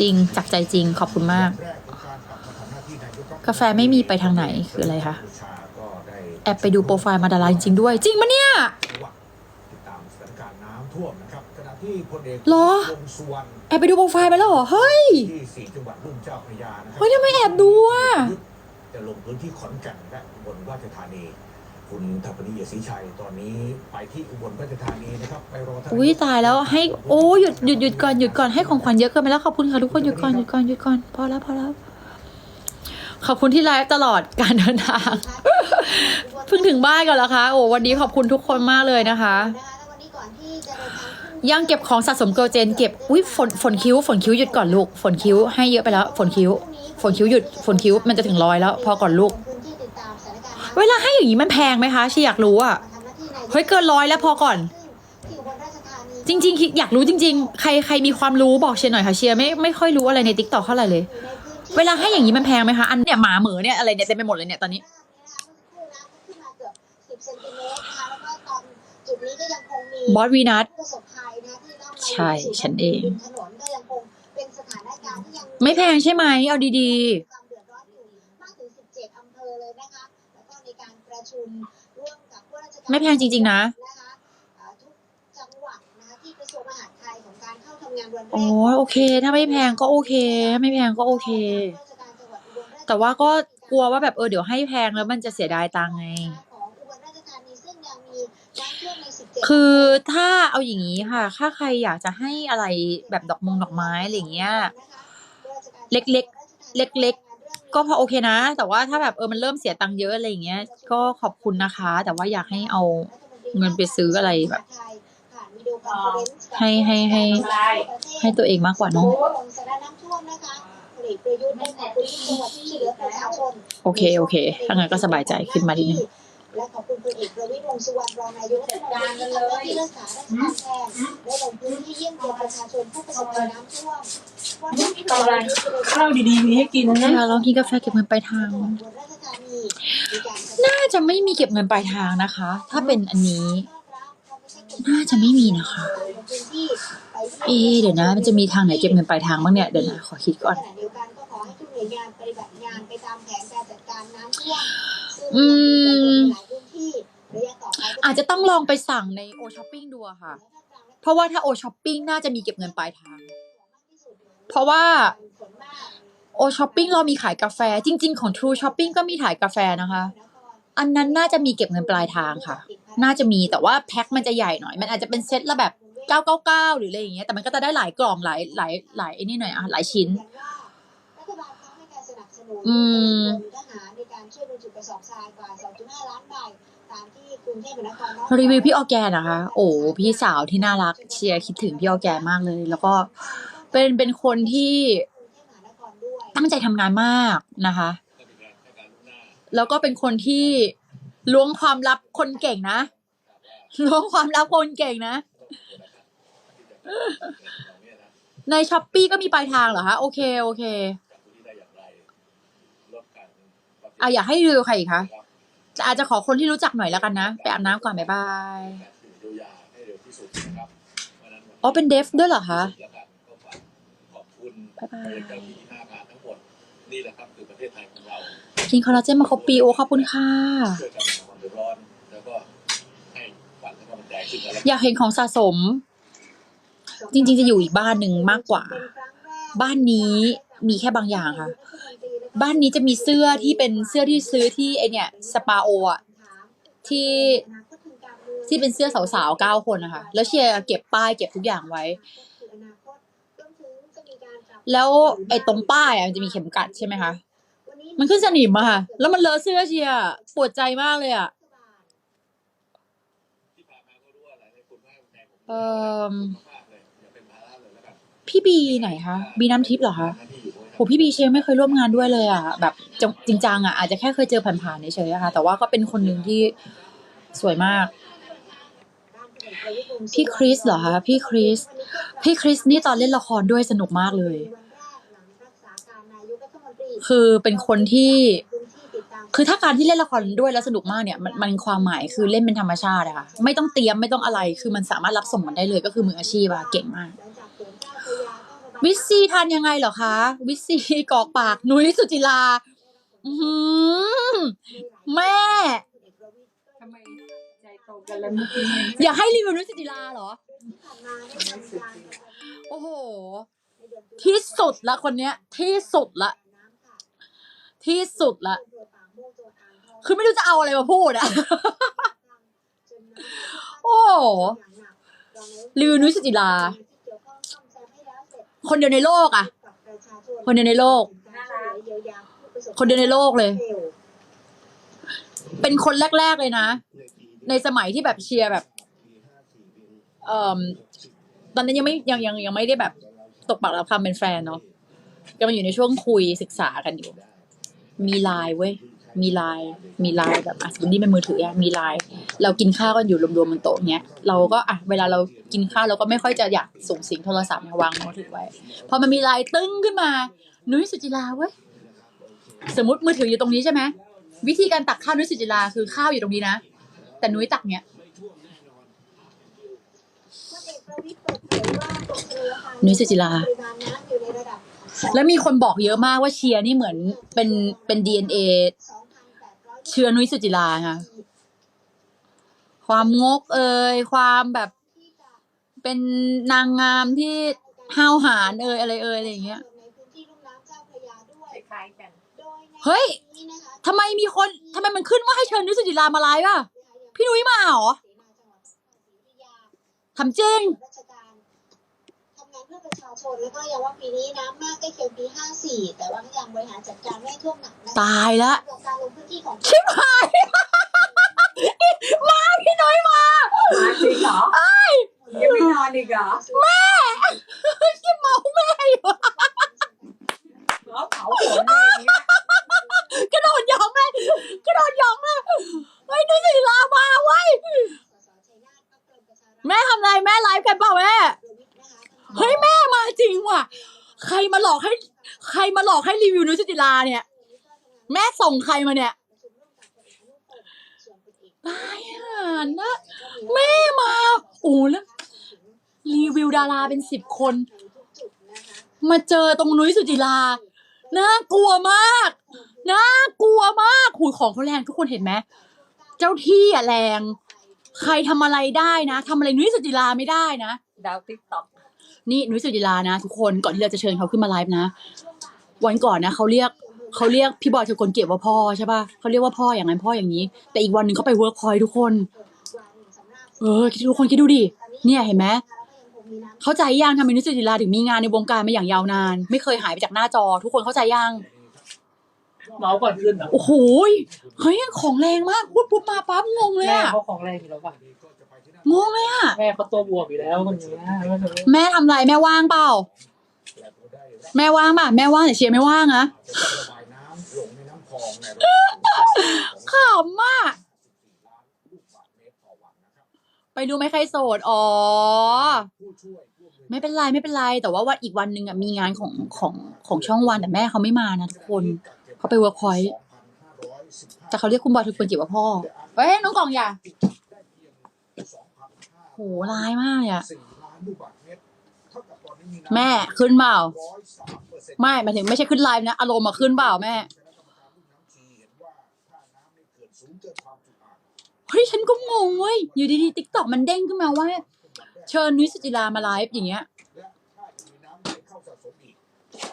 จริงจากใจจริงขอบคุณมาก กาแฟไม่มีไปทางไหนคืออะไรคะแอบไปดูโปรไฟล์มาดาราจริงด้วย จริงปะเนี่ยหรอแอบไปดูโปรไฟล์ไปแล้วเหรอ เฮ้ยเฮ้ยทำไมแอบดูอะจะลงพื้นที่ขอนแก่นและบลราชธานี คุณทัพพนีเยศรีชัยตอนนี้ไปที่อุบลราชธานีนะครับไปรอท่านอุ้ยตายแล้วให้โอ้หยุดหยุดหยุดก่อนหยุดก่อนให้ของขวัญเยอะเกินไปแล้วขอบคุณค่ะทุกคนหยุดก่อนหยุดก่อนหยุดก่อนพอแล้วพอแล้วขอบคุณที่ไลฟ์ตลอดการเดินทางเพิ่งถึงบ้านกันแล้วคะโอ้วันนี้ขอบคุณทุกคนมากเลยนะคะ ยังเก็บของสะสมเกิร์ลเจน เก็บอุ้ยฝนฝนคิ้ว ฝนคิ้วหยุดก่อนลูก ฝนคิ้วให้เยอะไปแล้ว ฝนคิ้ว ฝนคิ้วหยุดฝนคิ้วมันจะถึงร้อยแล้ว พอก่อนลูก เวลาให้อย่างนี้มันแพงไหมคะชีอยากรู้อะเฮ้ยเกินร้อยแล้วพอก่อน จริง ๆ อยากรู้จริง ๆ ใครใครมีความรู้บอกเชียร์หน่อยค่ะเชียร์ไม่ไม่ค่อยรู้อะไรในติ๊กต็อกเท่าไหร่เลย เวลาให้อย่างนี้มันแพงไหมคะอันเนี่ยหมาเหมือเนี่ยอะไรเนี่ยเต็มไปหมดเลยเนี่ยตอนนี้บอสวีนัทใช่ ฉันเอง ไม่แพงใช่ไหม เอาดีค ไม่แพงจริง ๆ นะนะคะอ่าทุกจังหวัดนะคะที่กระทรวงมหาดไทยของการเข้าทำงานวันแรๆอ๋กอโอเค ถ้าไม่แพงก็โอเคถ้าไม่แพงก็โอเค แต่ว่าก็กลัวว่าแบบเออเดี๋ยวให้แพงแล้วมันจะเสียดายตังไง คือถ้าเอาอย่างนี้ค่ะ ถ้าใครอยากจะให้อะไรแบบดอกมงดอกไม้อะไรอย่างเงี้ย เล็กๆเล็ก ก็พอโอเคนะ แต่ว่าถ้าแบบเออมันเริ่มเสียตังค์เยอะอะไรอย่างเงี้ย ก็ขอบคุณนะคะ แต่ว่าอยากให้เอาเงินไปซื้ออะไรแบบ ให้ให้ให้ให้ตัวเองมากกว่าเนอะสถานน้ำท่วมนะคะพลเองโอเค โอเค ถ้างั้นก็สบายใจขึ้นมาทีนึง และขอบคุณพลเอกประวิตรวงสุวรรณรองนายกรัฐมนตรีที่ทำหน้าที่รักษาราชการแทนได้ลงพื้นที่เยี่ยมเยียนประชาชนผู้ประสบภัยน้ำท่วมวันอกปรข้าวดีๆมีให้กินนะเวลากินกาแฟเก็บเงินปลายทาง น่าจะไม่มีเก็บเงินปลายทางนะคะ ถ้าเป็นอันนี้ น่าจะไม่มีนะคะ เอ๊เดี๋ยวนะ มันจะมีทางไหนเก็บเงินปลายทางบ้างเนี่ย เดี๋ยวนะขอคิดก่อนขณะเดียวกันก็ขอให้ทุกหน่วยงานปฏิบัติงานไปตาม อาจจะต้องลองไปสั่งในโอช้อปปิ้งดูอะค่ะ เพราะว่าถ้าโอช้อปปิ้งน่าจะมีเก็บเงินปลายทาง เพราะว่าโอช้อปปิ้งเรามีขายกาแฟ จริง ๆ ของ True Shopping ก็มีขายกาแฟนะคะ อันนั้นน่าจะมีเก็บเงินปลายทางค่ะ น่าจะมีแต่ว่าแพ็คมันจะใหญ่หน่อย มันอาจจะเป็นเซตละแบบ 999 หรืออะไรอย่างเงี้ย แต่มันก็จะได้หลายกล่องหลายหลายหลายไอ้นี่หน่อยอะหลายชิ้นรัฐบาลเขาให้การสนับสนุนอืมทหา รีวิวพี่ออแกนนะคะ โอ้พี่สาวที่น่ารักเชียร์คิดถึงพี่ออแกนมากเลย แล้วก็เป็นเป็นคนที่ตั้งใจทำงานมากนะคะ แล้วก็เป็นคนที่ล้วงความลับคนเก่งนะล้วงความลับคนเก่งนะ ในช้อปปีก็มีปลายทางเหรอคะ โอเค โอเคอะอยากให้รีวิวใครอีกคะ อาจจะขอคนที่รู้จักหน่อยแล้วกันนะ ไปอาบน้ำก่อน บ๊ายบายอ๋อเป็นเดฟด้วยเหรอคะบ๊ายบายนี่แหละครับคือประเทศไทยของเรากินคอลลาเจนมาครบปีโอขอบคุณค่ะอยากเห็นของสะสม จริง ๆ จะอยู่อีกบ้านหนึ่งมากกว่า บ้านนี้มีแค่บางอย่างค่ะ บ้านนี้จะมีเสื้อที่เป็นเสื้อที่ซื้อที่ไอเนี่ยสปาโออะที่ที่เป็นเสื้อสาวๆเก้าคนนะคะ แล้วเชียร์เก็บป้ายเก็บทุกอย่างไว้ แล้วไอ้ตรงป้ายอะมันจะมีเข็มกัดใช่ไหมคะ มันขึ้นสนิมอะค่ะ แล้วมันเลอะเสื้อเชียร์ปวดใจมากเลยอะที่ผ่านมาก็รู้ว่าหลายๆคนให้กำลังใจผมเอ่อพี่บีไหนคะ บีน้ำทิพย์เหรอคะ หน้าที่อยู่ด้วยโหพี่บีเชยไม่เคยร่วมงานด้วยเลยอะแบบจจริงจังอะอาจจะแค่เคยเจอผ่านๆเฉยๆอะค่ะ แต่ว่าก็เป็นคนหนึ่งที่สวยมาก พี่คริสเหรอคะพี่คริสพี่คริสนี่ตอนเล่นละครด้วยสนุกมากเลย คือเป็นคนที่ คือถ้าการที่เล่นละครด้วยแล้วสนุกมากเนี่ย มันมันความหมายคือเล่นเป็นธรรมชาติอะค่ะไม่ต้องเตรียมไม่ต้องอะไร คือมันสามารถรับส่งมันได้เลยก็คือมืออาชีพอะเก่งมาก วิซีทานยังไงเหรอคะ วิซีกรอกปากนุ้ยสุจิลา อือหือแม่ ทำไมใจตรงกันแล้วเมื่อกี้อยากให้รีวิวนุ้ยสุจิลาเหรอ โอ้โห ที่สุดละคนเนี้ย ที่สุดละ ที่สุดละ คือไม่รู้จะเอาอะไรมาพูดอะ โอ้โหรีวิวนุ้ยสุจิลา คนเดียวในโลกอะคนเดียวในโลก คนเดียวในโลกเลย เป็นคนแรก ๆเลยนะ ในสมัยที่แบบเชียร์แบบ เอ่อตอนนั้นยังไม่ยังยังยังไม่ได้แบบตกปากรับคำเป็นแฟนเนาะกำลังอยู่ในช่วงคุยศึกษากันอยู่ มีไลน์เว้ย มีไลน์มีไลน์แบบอะสมมตินี่เป็นมือถืออะมีไลน์เรากินข้าวกันอยู่รวมๆบนโต๊ะเนี้ยเราก็อะเวลาเรากินข้าวเราก็ไม่ค่อยจะอยากส่งเสิงโทรศัพท์มาวางมือถือไว้พอมันมีไลน์ตึ้งขึ้นมานุ้ยสุจิลาเว้ยสมมติมือถืออยู่ตรงนี้ใช่ไหมวิธีการตักข้าวนุ้ยสุจิลาคือข้าวอยู่ตรงนี้นะ แต่นุ้ยตักเนี้ยนุ้ยสุจิลาแล้วมีคนบอกเยอะมากว่าเชียร์นี่เหมือนเป็นเป็นดี เอ็นเอเชื้อนุ้ยสุจิลาค่ะ ความงกเอ่ยความแบบเป็นนางงามที่ห้าวหาญเอ่ยอะไรเอ่ยอะไรอย่างเงี้ย คล้ายๆกัน เฮ้ยทำไมมีคนทำไมมันขึ้นว่าให้เชิญนุ้ยสุจิลามาไลฟ์อะ พี่นุ้ยมาเหรอทำจริง ราชการทำงานเพื่อประชาชนแล้วก็ยังว่าปีนี้น้ำมากใกล้เคียงปี 54 แต่ว่าก็ยังบริหารจัดการไม่ให้ท่วมหนักนะคะตายละสำหรับการลงพื้น ที่ของชิบหาย มาพี่นุ้ยมามาจริงเหรอยังไม่นอนอีกเหรอแม่ชิบเมาแม่อยู่เหรอเผาขนเลยอย่างเงี้ยกระโดดหยองเลยกระโดดหยองเลยเฮ้ยนุ้ยสุจิลามาเว้ยแม่ทำอะไรแม่ไลฟ์กันเปล่าแม่เฮ้ยแม่มาจริงว่ะ ใครมาหลอกให้ ใครมาหลอกให้รีวิวนุ้ยสุจิลาเนี่ย แม่ส่งใครมาเนี่ย ตายห่านะแม่มาโอ้แล้วรีวิวดาราเป็นสิบคน มาเจอตรงนุ้ยสุจิลาน่ากลัวมากน่ากลัวมากหูยของเขาแรงทุกคนเห็นไหมเจ้าที่อะแรง ใครทำอะไรได้นะทำอะไรนุ้ยสุจิลาไม่ได้นะ ดาวติ๊กต็อกนี่นุ้ยสุจิลานะ ทุกคนก่อนที่เราจะเชิญเขาขึ้นมาไลฟ์นะ วันก่อนนะเขาเรียก เขาเรียกพี่บอยเธอกลเก็บว่าพ่อใช่ป่ะเขาเรียกว่าพ่ออย่างนั้นพ่ออย่างนี้ แต่อีกวันหนึ่งเขาไปเวิร์กพอยทุกคน เออคิดทุกคนคิดดูดิเนี่ยเห็นไหมเข้าใจยังทำไมนุ้ยสุจิลาถึงมีงานในวงการมาอย่างยาวนาน ไม่เคยหายไปจากหน้าจอ ทุกคนเข้าใจยังเมาส์ก่อนขึ้นอะโอ้โหยเฮ้ยของแรงมากพูดปุ๊บมาปั๊บงงเลยแม่อะเขาของแรงอยู่แล้วป่ะงงเลยอะแม่เขาตัวบวมอยู่แล้วคนนี้นะไม่เคยแม่ทำอะไรแม่ว่างเปล่า แม่ว่างป่ะแม่ว่างแต่เชียร์ไม่ว่างนะ จะต้องระบายน้ำลงในน้ำคลองในขำมากไปดูไหมใครโสด อ๋อ ไม่เป็นไรไม่เป็นไรแต่ว่าวันอีกวันหนึ่งอะมีงานของของของช่องวันแต่แม่เขาไม่มานะทุกคนเขาไปเวิร์กพอยต์แต่เขาเรียกคุณบอยทุกคนจีบว่าพ่อเฮ้ยน้องกล่องอย่าโหร้ายมากอะแม่ขึ้นเปล่า ไม่หมายถึงไม่ใช่ขึ้นไลฟ์นะ อารมณ์มาขึ้นเปล่าแม่คณะกรรมการรุ่นน้ำชีเห็นว่าถ้าน้ำในเขื่อนสูงเกินความจุอ่างเฮ้ยฉันก็งงเว้ย อยู่ดีๆติ๊กต็อกมันเด้งขึ้นมาว่า เชิญนุ้ยสุจิลามาไลฟ์อย่างเงี้ยและถ้าจะมีน้ำไหลเข้าสะสมอีก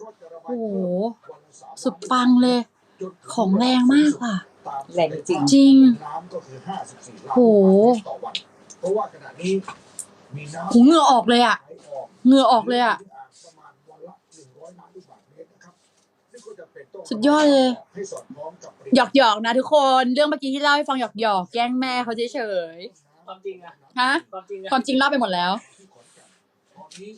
ก็จะระบายโอ้โหเพิ่มวันละสามสุดปังเลยจนถึของแรงมากว่ะตามแรงจริงจริงน้ำก็คือ54ล้านโหต่อวันเพราะว่าขณะนี้มีน้ำหูเหงื่อออกเลยอะไหลออกเหงื่อออกเลยอะ สุดยอดเลยให้สอดคล้องกับปริหยอกหยอกๆนะทุกคน เรื่องเมื่อกี้ที่เล่าให้ฟังหยอกหยอกๆแกล้งแม่เขาเฉยความจริงอะๆฮะ ความจริงอะความจริงเล่าไปหมดแล้วที่ขอนแก่นตอนนี้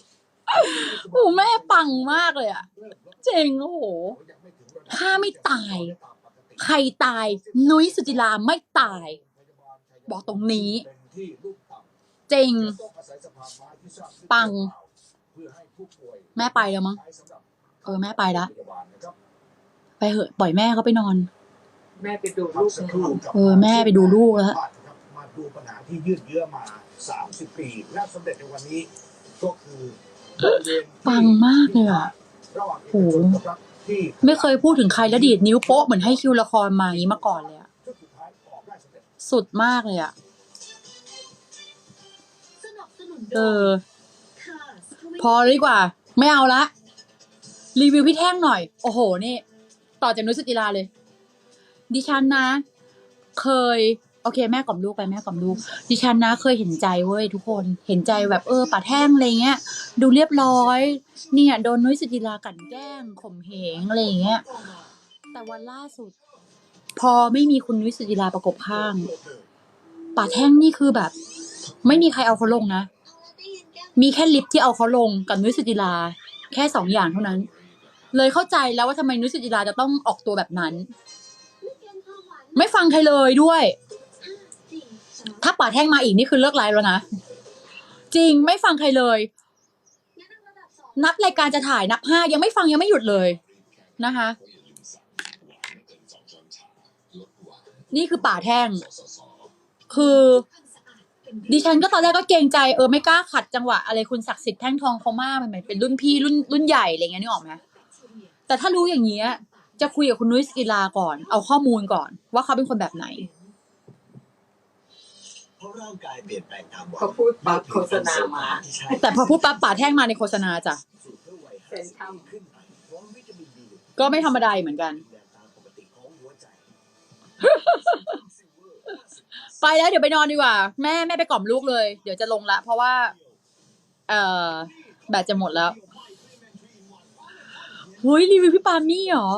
โอ้แม่ปังมากเลยอะเริ่มลดเจ๋งโอ้โหยังไม่ถึงระดับถ้าไม่ตายตามปกติใครตาย นุ้ยสุจิลาไม่ตาย บอกตรงนี้เป็นที่ลูกต่ำเจ๋งต้องอาศัยสะพานไม้ที่สร้างขึ้นปังเพื่อให้ผู้ป่วยแม่ไปแล้วมั้งใช้สำหรับเออ แม่ไปละ ไปเหอะปล่อยแม่เขาไปนอน แม่ไปดูพัลูกกสักในครู่ห้องกับเออแม่ไปดูลูกแล้วมาดูปัญหาที่ยืดเยื้อมา 30 ปีและสำเร็จในวันนี้ก็คือปังมากเลยอะระหว่างโอ้โห ที่ไม่เคยพูดถึงใครแล้วดีดนิ้วโป๊ะเหมือนให้คิวละครมาอย่างนี้มาก่อนเลยอะชุดสุดท้ายออกได้สำเร็จ สุดมากเลยอะเออพอเลยดีกว่า ไม่เอาละ รีวิวพี่แท่งหน่อย โอ้โห นี่ ต่อจากนุสุจิราเลย ดิฉันนะ เคย โอเค แม่กล่อมลูกไปแม่กล่อมลูก ดิฉันนะ เคยเห็นใจเว้ยทุกคน เห็นใจแบบเออป่าแท่งอะไรเงี้ย ดูเรียบร้อย เนี่ยโดนนุสุจิรากลันแกล้งข่มเหงอะไรเงี้ย แต่วันล่าสุด พอไม่มีคุณนุสุจิราประกบข้างป่าแท่งนี่คือแบบ ไม่มีใครเอาเขาลงนะ มีแค่ลิฟที่เอาเขาลงกับนุสุจิราแค่สองอย่างเท่านั้น เลยเข้าใจแล้วว่าทำไมนุ้ยสุจิราจะต้องออกตัวแบบนั้น ไม่ฟังใครเลยด้วย ถ้าป่าแท่งมาอีกนี่คือเลิกไลฟ์แล้วนะ จริงไม่ฟังใครเลย นับรายการจะถ่ายนับห้ายังไม่ฟังยังไม่หยุดเลยนะคะ นี่คือป่าแท่ง คือดิฉันก็ตอนแรกก็เกรงใจเออไม่กล้าขัดจังหวะอะไรคุณศักดิ์สิทธิ์แท่งทองเขามากมันเหมือนเป็นรุ่นพี่รุ่นรุ่นใหญ่อะไรเงี้ยนึกออกไหม แต่ถ้ารู้อย่างเงี้ย จะคุยกับคุณนุ้ยสกิลาก่อน เอาข้อมูลก่อน ว่าเขาเป็นคนแบบไหนเพราะร่างกายเปลี่ยนแปลงตามวัยเขาพูดปั๊บโฆษณามา ที่ใช่แต่พอพูดปั๊บป่าแท่งมาในโฆษณาจ้ะสูตรเพื่อวัยเซ็นทรัมขึ้นไปพร้อมวิตามินบีก็ไม่ธรรมดาเหมือนกัน ดูแลตามปกติของหัวใจ ไปแล้วเดี๋ยวไปนอนดีกว่า แม่แม่ไปกล่อมลูกเลย เดี๋ยวจะลงละ เพราะว่า เอ่อแบตจะหมดแล้ว หุยรีวิวพี่ปามี่เหรอ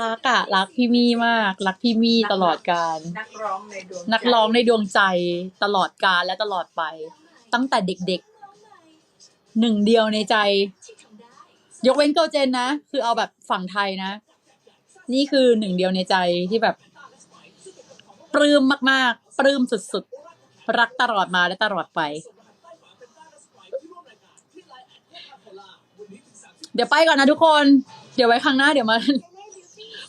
รักอะรักพี่มี่มาก รักพี่มี่ตลอดการ นักร้องในดวงนักร้องในดวงใจตลอดกาลและตลอดไป ตั้งแต่เด็กๆหนึ่งเดียวในใจ ยกเว้นโกเจนนะ คือเอาแบบฝั่งไทยนะ นี่คือหนึ่งเดียวในใจที่แบบ ปลื้มมากๆ ปลื้มสุดๆ รักตลอดมาและตลอดไป เดี๋ยวไปก่อนนะทุกคน เดี๋ยวไว้ครั้งหน้าเดี๋ยวมา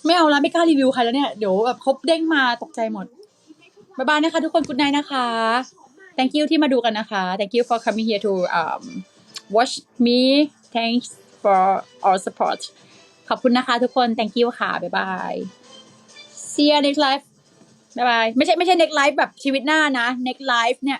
ไม่เอาละไม่กล้ารีวิวใครแล้วเนี่ย เดี๋ยวแบบครบเด้งมาตกใจหมดบ๊ายบายนะคะทุกคนกุ o ไนนะคะ thank you ที่มาดูกันนะคะ thank you for coming here to um watch me thanks for all support ขอบคุณนะคะทุกคน thank you ค่ะ บ๊ายบาย see you next live บ๊ายบาย ไม่ใช่ไม่ใช่เน็กไลฟ์แบบชีวิตหน้านะ เน็กไลฟ์เนี่ย